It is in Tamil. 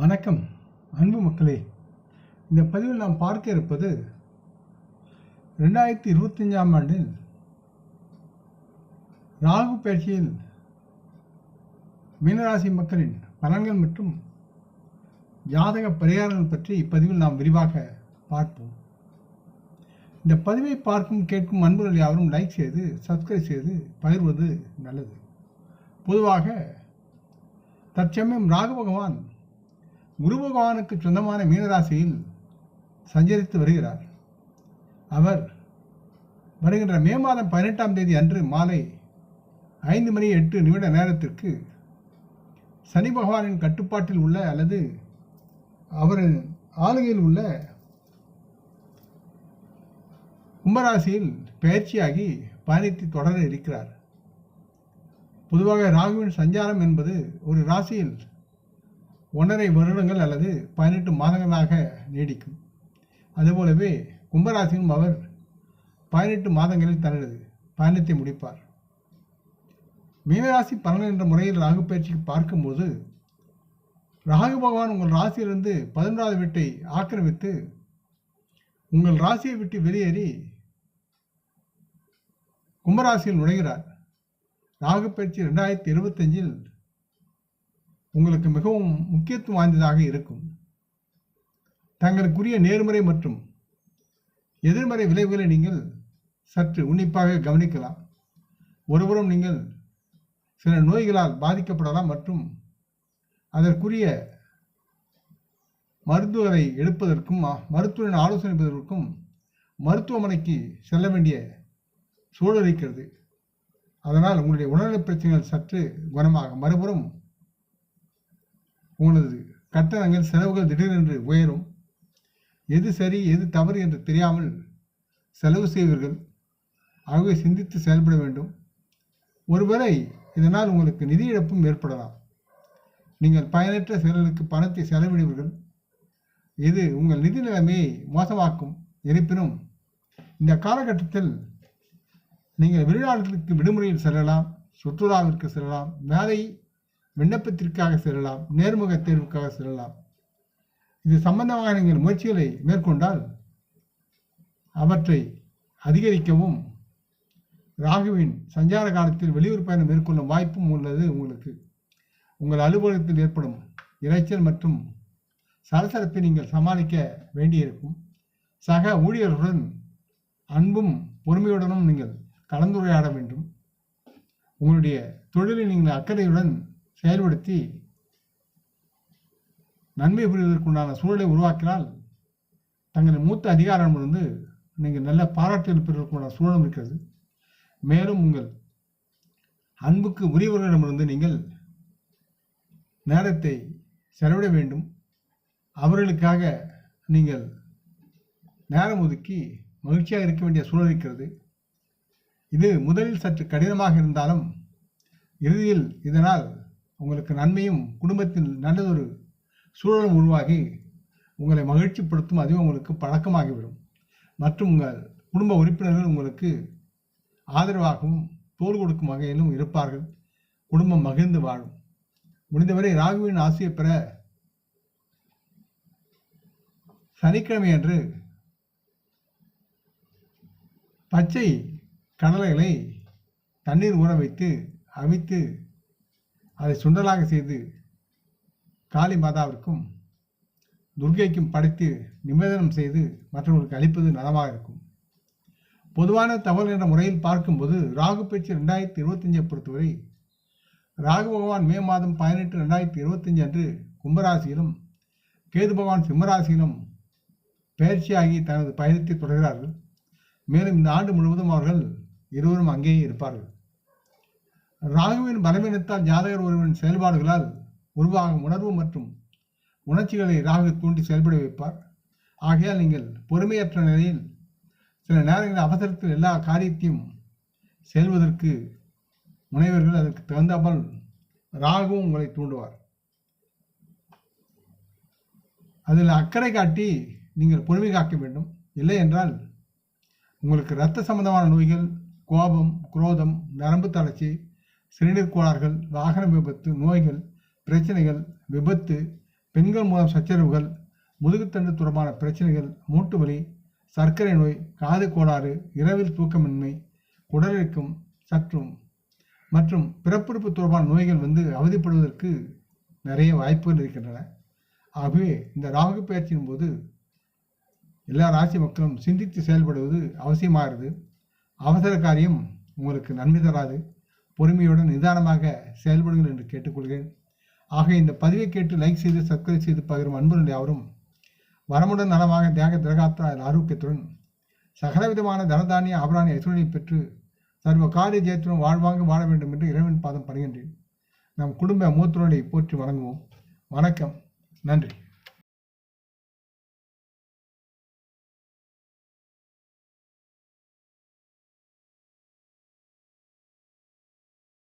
வணக்கம் அன்பு மக்களே. இந்த பதிவில் நாம் பார்க்க இருப்பது ரெண்டாயிரத்தி இருபத்தஞ்சாம் ஆண்டில் ராகு பயிற்சியில் மீனராசி மக்களின் பலன்கள் மற்றும் ஜாதக பரிகாரங்கள் பற்றி இப்பதிவில் நாம் விரிவாக பார்ப்போம். இந்த பதிவை பார்க்கும் கேட்கும் அன்புகள் யாவரும் லைக் செய்து சப்ஸ்கிரைப் செய்து பகிர்வது நல்லது. பொதுவாக தற்சமயம் ராகு பகவான் குரு பகவானுக்கு சொந்தமான மீனராசியில் சஞ்சரித்து வருகிறார். அவர் வருகின்ற மே மாதம் பதினெட்டாம் தேதி அன்று மாலை ஐந்து மணி எட்டு நிமிட நேரத்திற்கு சனி பகவானின் கட்டுப்பாட்டில் உள்ள அல்லது அவரின் ஆளுகையில் உள்ள கும்பராசியில் பயிற்சியாகி பயணித்து தொடர இருக்கிறார். பொதுவாக ராகுவின் சஞ்சாரம் என்பது ஒரு ராசியில் ஒன்றரை வருடங்கள் அல்லது பதினெட்டு மாதங்களாக நீடிக்கும். அதுபோலவே கும்பராசியும் அவர் பதினெட்டு மாதங்களில் தனது பயணத்தை முடிப்பார். மீனராசி பலன் என்ற முறையில் ராகு பயிற்சிக்கு பார்க்கும்போது ராகு பகவான் உங்கள் ராசியிலிருந்து பதினொன்றாவது வீட்டை ஆக்கிரமித்து உங்கள் ராசியை விட்டு வெளியேறி கும்பராசியில் நுழைகிறார். ராகு பயிற்சி ரெண்டாயிரத்தி இருபத்தஞ்சில் உங்களுக்கு மிகவும் முக்கியத்துவம் வாய்ந்ததாக இருக்கும். தங்களுக்குரிய நேர்மறை மற்றும் எதிர்மறை விளைவுகளை நீங்கள் சற்று உன்னிப்பாக கவனிக்கலாம். ஒருபுறம் நீங்கள் சில நோய்களால் பாதிக்கப்படலாம் மற்றும் அதற்குரிய மருத்துவரை எடுப்பதற்கும் மருத்துவரின் ஆலோசனை பெறுவதற்கும் மருத்துவமனைக்கு செல்ல வேண்டிய சூழல் இருக்கிறது. அதனால் உங்களுடைய உடல்நல பிரச்சனைகள் சற்று குணமாக மறுபுறம் உங்களது கட்டணங்கள் செலவுகள் திடீரென்று உயரும். எது சரி எது தவறு என்று தெரியாமல் செலவு செய்வீர்கள். ஆகவே சிந்தித்து செயல்பட வேண்டும். ஒருவேளை இதனால் உங்களுக்கு நிதி இழப்பும் ஏற்படலாம். நீங்கள் பயனற்ற செயல்களுக்கு பணத்தை செலவிடுவீர்கள். இது உங்கள் நிதி நிலைமையை மோசமாக்கும். இருப்பினும் இந்த காலகட்டத்தில் நீங்கள் வெளிநாடுகளுக்கு விடுமுறையில் செல்லலாம் சுற்றுலாவிற்கு செல்லலாம் வேலை விண்ணப்பத்திற்காக செல்லலாம் நேர்முக தேர்வுக்காக செல்லலாம். இது சம்பந்தமாக நீங்கள் முயற்சிகளை மேற்கொண்டால் அவற்றை அதிகரிக்கவும். ராகுவின் சஞ்சார காலத்தில் வெளியூர் பயணம் மேற்கொள்ளும் வாய்ப்பும் உள்ளது உங்களுக்கு. உங்கள் அலுவலகத்தில் ஏற்படும் இரைச்சல் மற்றும் சலசலப்பை நீங்கள் சமாளிக்க வேண்டியிருக்கும். சக ஊழியர்களுடன் அன்பும் பொறுமையுடனும் நீங்கள் கலந்துரையாட வேண்டும். உங்களுடைய தொழிலை நீங்கள் அக்கறையுடன் செயல்படுத்தி நன்மை புரிவதற்குண்டான சூழலை உருவாக்கினால் தங்களின் மூத்த அதிகாரமிருந்து நீங்கள் நல்ல பாராட்டுகள் பெறுவதற்குண்டான சூழலும் இருக்கிறது. மேலும் உங்கள் அன்புக்கு உரியவர்களிடமிருந்து நீங்கள் நேரத்தை செலவிட வேண்டும். அவர்களுக்காக நீங்கள் நேரம் ஒதுக்கி மகிழ்ச்சியாக இருக்க வேண்டிய சூழல் இருக்கிறது. இது முதலில் சற்று கடினமாக இருந்தாலும் இறுதியில் இதனால் உங்களுக்கு நன்மையும் குடும்பத்தில் நல்லதொரு சூழலும் உருவாகி உங்களை மகிழ்ச்சிப்படுத்தும் அதுவே உங்களுக்கு பழக்கமாகிவிடும். மற்றும் உங்கள் குடும்ப உறுப்பினர்கள் உங்களுக்கு ஆதரவாகவும் தோல் கொடுக்கும் வகையிலும் இருப்பார்கள். குடும்பம் மகிழ்ந்து வாழும். முடிந்தவரை ராகுவின் ஆசையை பெற சனிக்கிழமை அன்று பச்சை கடலைகளை தண்ணீர் ஊற வைத்து அவித்து அதை சுண்டலாக செய்து காளி மாதாவிற்கும் துர்கைக்கும் படைத்து நிவேதனம் செய்து மற்றவர்களுக்கு அளிப்பது நலமாக இருக்கும். பொதுவான தகவல் என்ற முறையில் பார்க்கும்போது ராகு பேச்சு ரெண்டாயிரத்தி இருபத்தஞ்சை பொறுத்தவரை ராகு பகவான் மே மாதம் பதினெட்டு ரெண்டாயிரத்தி இருபத்தஞ்சு அன்று கும்பராசியிலும் கேது பகவான் சிம்மராசியிலும் பயிற்சியாகி தனது பயணத்தை தொடர்கிறார்கள். மேலும் இந்த ஆண்டு முழுவதும் அவர்கள் இருவரும் அங்கேயே இருப்பார்கள். ராகுவின் பலவீனத்தால் ஜாதகர் ஒருவரின் செயல்பாடுகளால் உருவாகும் உணர்வு மற்றும் உணர்ச்சிகளை ராகு தூண்டி செயல்பட வைப்பார். ஆகையால் நீங்கள் பொறுமையற்ற நிலையில் சில நேரங்களில் அவசரத்தில் எல்லா காரியத்தையும் செல்வதற்கு முனைவர்கள் அதற்கு தகுந்தாமல் ராகுவும் உங்களை தூண்டுவார். அதில் அக்கறை காட்டி நீங்கள் பொறுமை காக்க வேண்டும். இல்லை என்றால் உங்களுக்கு இரத்த சம்பந்தமான நோய்கள் கோபம் குரோதம் நரம்பு தளர்ச்சி சிறுநீர் கோளாறுகள் வாகன விபத்து நோய்கள் பிரச்சனைகள் விபத்து பெண்கள் மூலம் சச்சரவுகள் முதுகுத்தண்டு தொடர்பான பிரச்சனைகள் மூட்டு வலி சர்க்கரை நோய் காது கோளாறு இரவில் தூக்கமின்மை குடலிருக்கும் சற்றும். மற்றும் பிறப்புறுப்பு தொடர்பான நோய்கள் வந்து அவதிப்படுவதற்கு நிறைய வாய்ப்புகள் இருக்கின்றன. ஆகவே இந்த ராகு பயிற்சியின் போது எல்லா ராசி மக்களும் சிந்தித்து செயல்படுவது அவசியமாகிறது. அவசர காரியம் உங்களுக்கு நன்மை தராது. பொறுமையுடன் நிதானமாக செயல்படுங்கள் என்று கேட்டுக்கொள்கிறேன். ஆக இந்த பதிவை கேட்டு லைக் செய்து சப்ஸ்கிரைப் செய்து பகிரும் அன்புகள் யாவரும் வரமுடன் நலமாக தியாக திரகாத்திர ஆரோக்கியத்துடன் சகலவிதமான தனதானிய ஆபராணி ஐஸ்வர்யை பெற்று சர்வ காரிய ஜெயத்துடன் வாழ்வாங்க வாழ வேண்டும் என்று இறைவன் பாதம் படுகின்றேன் நம் குடும்ப மூத்தரோனை போற்றி வணங்குவோம். வணக்கம். நன்றி.